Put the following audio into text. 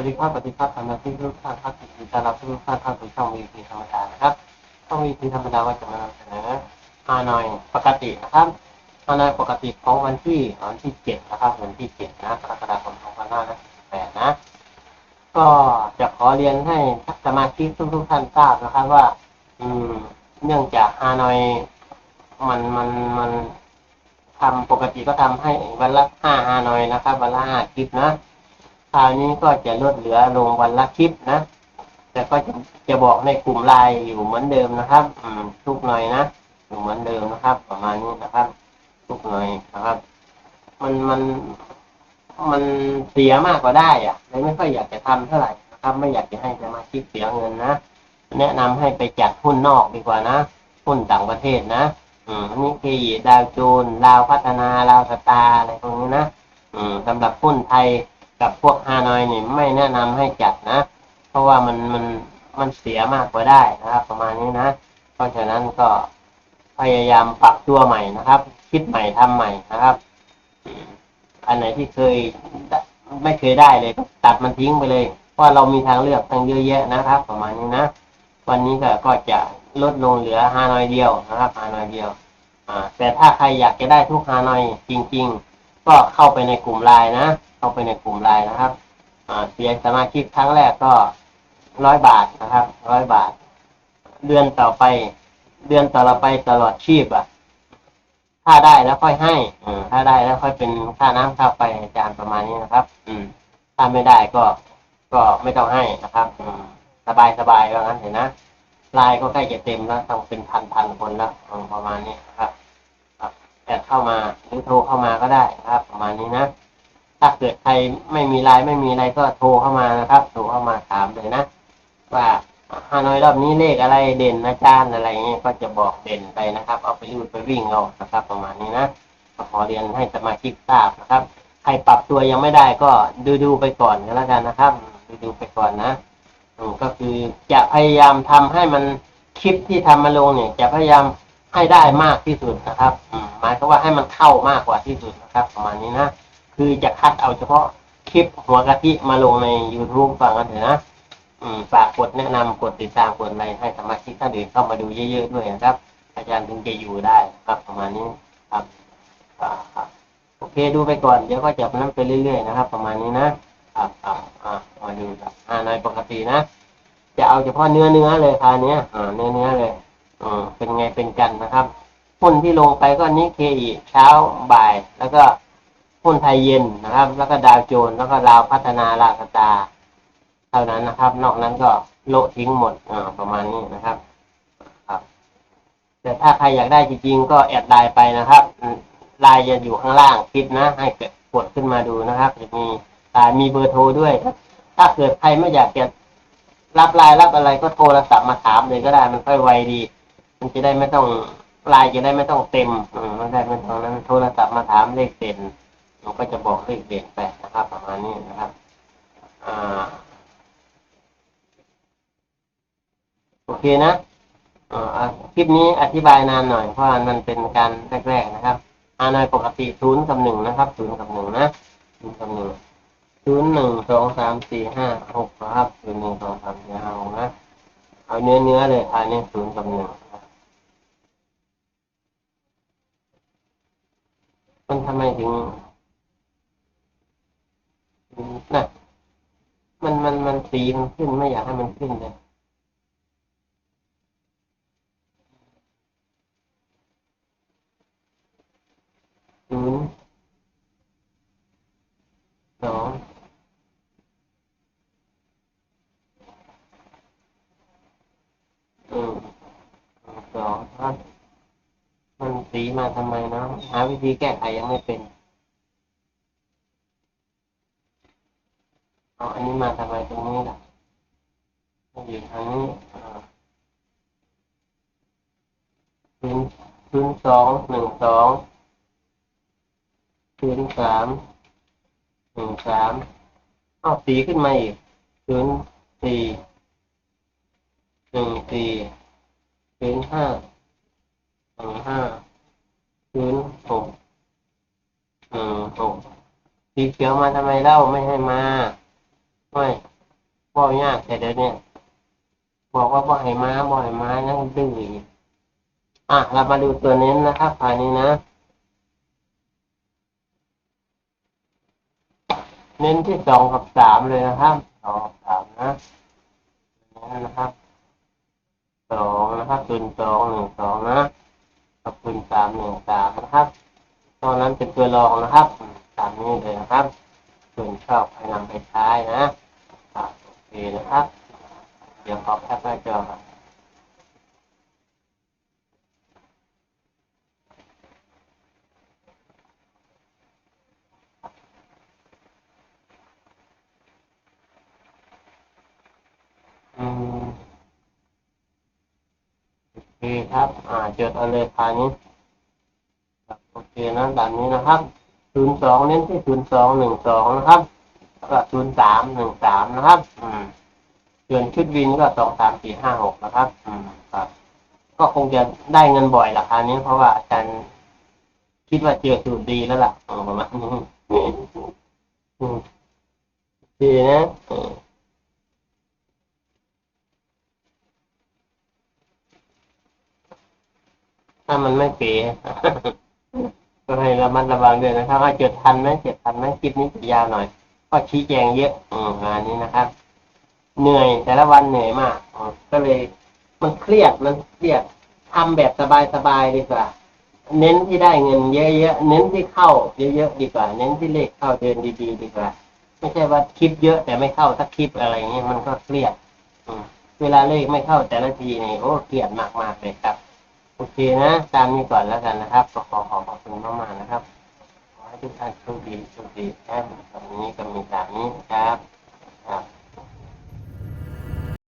วัสดีครับสวัสดีครับสำหรับที่ทุกท่านครับยินดีต้อนรับทุกท่านเข้าสู่ช่องวีพีธรรมดานะครับช่องวีพีธรรมดาก็จะมานำเสนอฮานอยปกตินะครับฮานอยปกติของวันที่วันที่เจ็ดนะครับวันที่เจ็ดนะกรกฎาคมสองพันห้าร้อยสิบแปดนะ ก็จะขอเรียนให้สมาชิกทุกท่านทราบนะครับว่า อืม เนื่องจากฮานอยมันมันมันทำปกติก็ทำให้วันละห้าฮานอยนะครับวันละห้าคลิปนะ คราวนี้ก็จะลดเหลือลงวันละคลิปนะ แต่ก็จะจะบอกในกลุ่มไลน์อยู่เหมือนเดิมนะครับ อืมทุกหน่อยนะอยู่เหมือนเดิมนะครับ ประมาณนี้นะครับ ทุกหน่อยนะครับ มันมันมันเสียมากกว่าได้อะเลยไม่ค่อยอยากจะทำเท่าไหร่นะครับ ไม่อยากจะให้สมาชิกเสียเงินนะแนะนำให้ไปจัดหุ้นนอกดีกว่านะหุ้นต่างประเทศนะอืมนี่คือดาวโจนส์ลาวพัฒนาลาวสตาร์อะไรพวกนี้นะอืมสำหรับหุ้นไทย กับพวกฮานอยนี่ไม่แนะนำให้จัดนะ เพราะว่ามันมันมันเสียมากกว่าได้นะครับ ประมาณนี้นะ เพราะฉะนั้นก็พยายามปรับตัวใหม่นะครับ คิดใหม่ทำใหม่นะครับ อันไหนที่เคยไม่เคยได้เลยก็ตัดมันทิ้งไปเลยเพราะเรามีทางเลือกตั้งเยอะแยะนะครับ ประมาณนี้นะวันนี้ก็ก็จะลดลงเหลือฮานอยเดียวนะครับฮานอยเดียว อ่า แต่ถ้าใครอยากจะได้ทุกฮานอยจริง ๆ ก็เข้าไปในกลุ่มไลน์นะ เข้าไปในกลุ่มไลน์นะครับเสียสมาชิกครั้งแรกก็ร้อยบาทนะครับร้อยบาท เดือนต่อไป เดือนต่อไปตลอดชีพอะถ้าได้แล้วค่อยให้อถ้าได้แล้วค่อยเป็นค่าน้ำค่าไฟอาจารย์ประมาณนี้นะครับ อืม ถ้าไม่ได้ก็ ก็ไม่ต้องให้นะครับอืมสบายสบายว่างั้นเห็นนะไลน์ก็ใกล้จะเต็มแล้วต้องเป็นพันพันคนแล้วประมาณนี้นะครับ เข้ามาหรือโทรเข้ามาก็ได้นะครับ ประมาณนี้นะ ถ้าเกิดใครไม่มีไลน์ไม่มีอะไรก็โทรเข้ามานะครับ โทรเข้ามาถามเลยนะ ว่าฮานอยรอบนี้เลขอะไรเด่นอาจารย์อะไรเงี้ยก็จะบอกเด่นไปนะครับ เอาไปรูดไปวิ่งเอานะครับ ประมาณนี้นะขอเรียนให้สมาชิกทราบนะครับ ใครปรับตัวยังไม่ได้ก็ดูดูไปก่อนก็แล้วกันนะครับ ดูดูไปก่อนนะอืมก็คือจะพยายามทำให้มันคลิปที่ทำมาลงเนี่ย จะพยายาม ให้ได้มากที่สุดนะครับอืมหมายความว่าให้มันเข้ามากกว่าที่สุดนะครับ ประมาณนี้นะ คือจะคัดเอาเฉพาะคลิปหัวกะทิมาลงใน YouTube ฟังกันเถอะนะอืมฝากกดแนะนำกดติดตามกดอะไรให้สมาชิกท่านอื่นเข้ามาดูเยอะๆด้วยนะครับ อาจารย์ถึงจะอยู่ได้ครับประมาณนี้ครับอ่าครับโอเคดูไปก่อนเดี๋ยวก็จะนั่นไปเรื่อยๆนะครับ ประมาณนี้นะครับอ่าอ่ามาดูครับอ่าในปกตินะ จะเอาเฉพาะเนื้อเนื้อเลยคราวเนี้ยอ่าเนื้อเนื้อเลย อืมเป็นไงเป็นกันนะครับหุ้นที่ลงไปก็นิเคอีเช้าบ่าย แล้วก็หุ้นไทยเย็นนะครับ แล้วก็ดาวโจนแล้วก็ลาวพัฒนาลาวสตาเท่านั้นนะครับ นอกนั้นก็โละทิ้งหมดอ่าประมาณนี้นะครับ ครับ แต่ถ้าใครอยากได้จริงๆก็แอดไลน์ไปนะครับไลน์จะอยู่ข้างล่างคลิปนะ ให้กดขึ้นมาดูนะครับจะมีไลน์มีเบอร์โทรด้วย ถ้าเกิดใครไม่อยากจะรับไลน์รับอะไรก็โทรศัพท์มาถามเลยก็ได้มันค่อยไวดี มันจะได้ไม่ต้องลน์จะได้ไม่ต้องเต็มมไม่ได้ไม่ต้องนั้นโทรศัพท์มาถามเลขเด่นมันก็จะบอกเลขเด่นไปนะครับ ประมาณนี้นะครับอโอเคนะอ่าคลิปนี้อธิบายนานหน่อยเพราะมันเป็นการแรกๆนะครับอาน่อยปกติศูนย์กับหนึ่งนะครับศูนย์กับหนึ่งนะศูนย์กับหนึ่งศูนย์หนึ่งสองสามสี่ห้าหกนะครับศูนย์หนึ่งสองสามสี่ห้าหกนะเอาเนื้อเนื้อๆเลยอันนี้ศูนย์กับหนึ่ง นะครับมันทำไมถึงถึงน่ะมันมันมันสีมันขึ้นไม่อยากให้มันขึ้นเลยศูนย์สองอืมสองครับ มันสีมาทำไมนะหาวิธีแก้ไขยังไม่เป็นเอาอันนี้มาทำไมตรงนี้ล่ะอยู่ทางนี้อ่าศูนย์ศูนสองหนึ่งสองศูนสามหนึ่งสามเอาสีขึ้นมาอีกศูนสี่หนึ่งสี่ศูนห้าหนึ่งห้า ศูนย์หกหนึ่งหกสีเขียวมาทำไมเล่าไม่ให้มาไม่บ่ยากแต่เดี๋ยวนี้บอกว่าบ่ให้มาบ่ให้มายังดื้ออะเรามาดูตัวเน้นนะครับภายนี้นะ เน้นที่สองกับสามเลยนะครับสองสามนะนี่นะครับสองนะครับคูณสองหนึ่งสองนะ กับคุณสามหนึ่งสามนะครับ ตอนนั้นเป็นตัวรองนะครับอืมตามนี้เลยนะครับส่วนชอบให้นำไปใช้นะโอเคนะครับ เดี๋ยวขอแคปหน้าจอครับอืมโอเครับ อ่าจดอาเลยภายนี้โอเคนะตามนี้นะครับศูนย์สองเน้นที่ศูนย์สองหนึ่งสองนะครับก็ศูนย์สามหนึ่งสามนะครับ อืมส่วนชุดวินก็สองสามสี่ห้าหกนะครับ อืมครับ ก็คงจะได้เงินบ่อยราคานี้เพราะว่าอาจารย์คิดว่าเจอสูตรดีแล้วล่ะประมาณนี้อืมดีนะอืม ถ้ามันไม่เป๋ก็ให้ระมัดระวังด้วยนะครับว่าจดทันไหมเจ็ดทันไหมคลิปนี้จะยาวหน่อย ก็ชี้แจงเยอะอืมงานนี้นะครับ เหนื่อยแต่ละวันเหนื่อยมากก็เลย มันเครียดมันเครียดทำแบบสบายๆดีกว่า เน้นที่ได้เงินเยอะๆเน้นที่เข้าเยอะๆดีกว่า เน้นที่เลขเข้าเดินดีๆดีกว่า ไม่ใช่ว่าคลิปเยอะแต่ไม่เข้าสักคลิปอะไรอย่างเงี้ยมันก็เครียดอืเวลาเลขไม่เข้าแต่ละทีนี่โอ้เครียดมากๆเลยครับ โอเคนะ ตามนี้ก่อนแล้วกันนะครับขอขอขอบคุณมาก ๆ นะครับ ขอให้ทุกท่านโชคดีโชคดีแค่ตรงนี้ก็มีตามนี้ครับ